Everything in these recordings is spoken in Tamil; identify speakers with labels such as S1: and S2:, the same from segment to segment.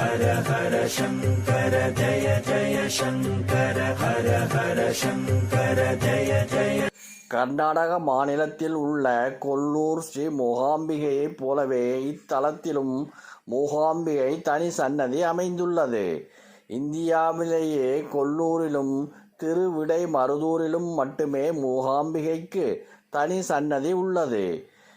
S1: ஹர ஹர சங்கர ஜய ஜய சங்கர ஹர ஹர சங்கர ஜய ஜய
S2: கர்நாடக மாநிலத்தில் உள்ள கொல்லூர் ஸ்ரீ மூகாம்பிகையைப் போலவே இத்தலத்திலும் மூகாம்பிகை தனி சன்னதி அமைந்துள்ளது. இந்தியாவிலேயே கொல்லூரிலும் திருவிடை மருதூரிலும் மட்டுமே மூகாம்பிகைக்கு தனி சன்னதி உள்ளது.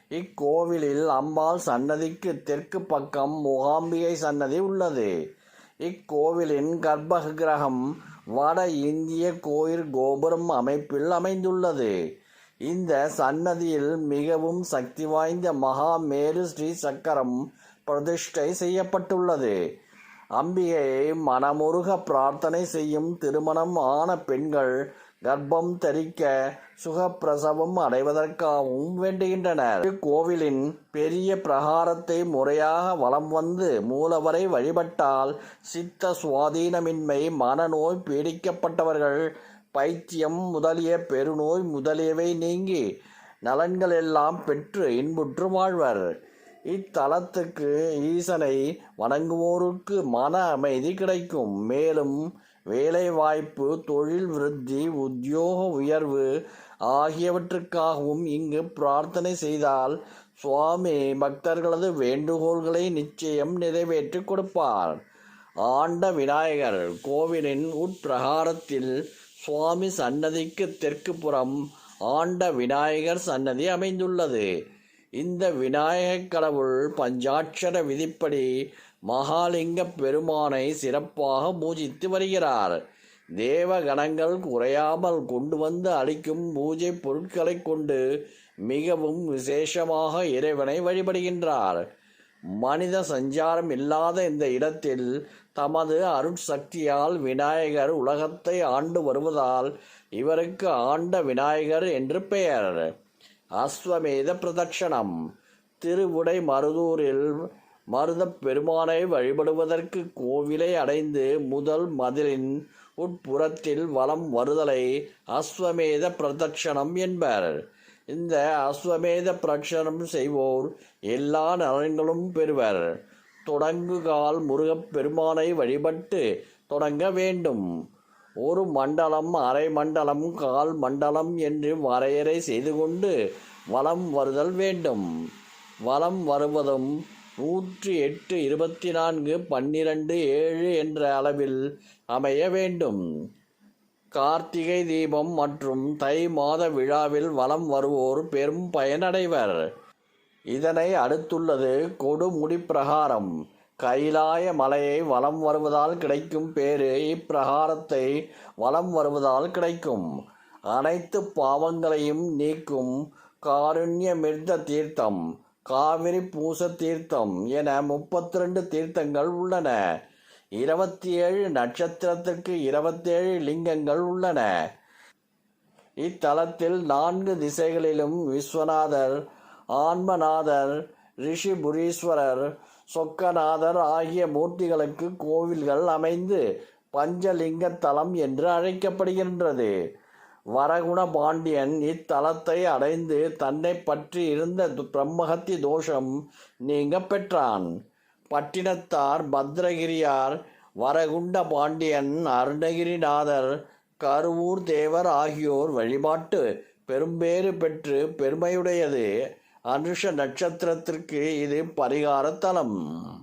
S2: இக்கோவிலில் அம்பாள் சன்னதிக்கு தெற்கு பக்கம் மூகாம்பிகை சன்னதி உள்ளது. இக்கோவிலின் கர்ப்பகிரகம் வட இந்திய கோயில் கோபுரம் அமைப்பில் அமைந்துள்ளது. இந்த சன்னதியில் மிகவும் சக்தி வாய்ந்த மகாமேரு ஸ்ரீ சக்கரம் பிரதிஷ்டை செய்யப்பட்டுள்ளது. அம்பிகையை மனமுருக பிரார்த்தனை செய்யும் திருமணம் ஆன பெண்கள் கர்ப்பம் தரிக்க சுகப்பிரசவம் அடைவதற்காகவும் வேண்டுகின்றனர். கோவிலின் பெரிய பிரகாரத்தை முறையாக வலம் வந்து மூலவரை வழிபட்டால் சித்த சுவாதீனமின்மை மனநோய் பீடிக்கப்பட்டவர்கள் பைத்தியம் முதலிய பெருநோய் முதலியவை நீங்கி நலன்கள் எல்லாம் பெற்று இன்புற்று வாழ்வர். இத்தலத்துக்கு ஈசனை வணங்குவோருக்கு மன அமைதி கிடைக்கும். மேலும் வேலைவாய்ப்பு தொழில் விருத்தி உத்தியோக உயர்வு ஆகியவற்றுக்காகவும் இங்கு பிரார்த்தனை செய்தால் சுவாமி பக்தர்களது வேண்டுகோள்களை நிச்சயம் நிறைவேற்றி கொடுப்பார். ஆண்ட விநாயகர் கோவிலின் உட்பிரகாரத்தில் சுவாமி சன்னதிக்கு தெற்கு புறம் ஆண்ட விநாயகர் சன்னதி அமைந்துள்ளது. இந்த விநாயகக் கடவுள் பஞ்சாட்சர விதிப்படி மகாலிங்க பெருமானை சிறப்பாக பூஜித்து வருகிறார். தேவகணங்கள் குறையாமல் கொண்டு வந்து அளிக்கும் பூஜை பொருட்களை கொண்டு மிகவும் விசேஷமாக இறைவனை வழிபடுகின்றார். மனித சஞ்சாரம் இல்லாத இந்த இடத்தில் தமது அருட்சக்தியால் விநாயகர் உலகத்தை ஆண்டு வருவதால் இவருக்கு ஆண்ட விநாயகர் என்று பெயர். அஸ்வமேத பிரதட்சணம். திருவுடை மருதூரில் மருதப் பெருமானை வழிபடுவதற்கு கோவிலை அடைந்து முதல் மதிலின் உட்புறத்தில் வலம் வருதலை அஸ்வமேத பிரதட்சணம் என்பர். இந்த அஸ்வமேத பிரதட்சணம் செய்வோர் எல்லா நலன்களும் பெறுவர். தொடங்குகால் முருகப் பெருமானை வழிபட்டு தொடங்க வேண்டும். ஒரு மண்டலம் அரை மண்டலம் கால் மண்டலம் என்று வரையறை செய்து கொண்டு வலம் வருதல் வேண்டும். வலம் வருவதும் நூற்றி எட்டு இருபத்தி நான்கு பன்னிரண்டு ஏழு என்ற அளவில் அமைய வேண்டும். கார்த்திகை தீபம் மற்றும் தை மாத விழாவில் வலம் வருவோர் பெரும் பயனடைவர். இதனை அடுத்துள்ளது கொடுமுடி பிரகாரம். கைலாய மலையை வலம் வருவதால் கிடைக்கும் பேரு இப்பிரகாரத்தை வலம் வருவதால் கிடைக்கும். அனைத்து பாவங்களையும் நீக்கும் காருண்யமிர்த தீர்த்தம். காவிரி பூச தீர்த்தம் என முப்பத்தி ரெண்டு தீர்த்தங்கள் உள்ளன. இருபத்தி ஏழு நட்சத்திரத்திற்கு இருபத்தேழு லிங்கங்கள் உள்ளன. இத்தலத்தில் நான்கு திசைகளிலும் விஸ்வநாதர் ஆன்மநாதர் ரிஷிபுரீஸ்வரர் சொக்கநாதர் ஆகிய மூர்த்திகளுக்கு கோவில்கள் அமைந்து பஞ்சலிங்க தலம் என்று அழைக்கப்படுகின்றது. வரகுண பாண்டியன் இத்தலத்தை அடைந்து தன்னை பற்றி இருந்த து- பிரம்மஹத்தி தோஷம் நீங்க பெற்றான். பட்டினத்தார் பத்ரகிரியார் வரகுண்ட பாண்டியன் அருணகிரிநாதர் கருவூர் தேவர் ஆகியோர் வழிபாட்டு பெரும்பேறு பெற்று பெருமையுடையது. அனுஷ நட்சத்திரத்திற்கு இது பரிகார தலம்.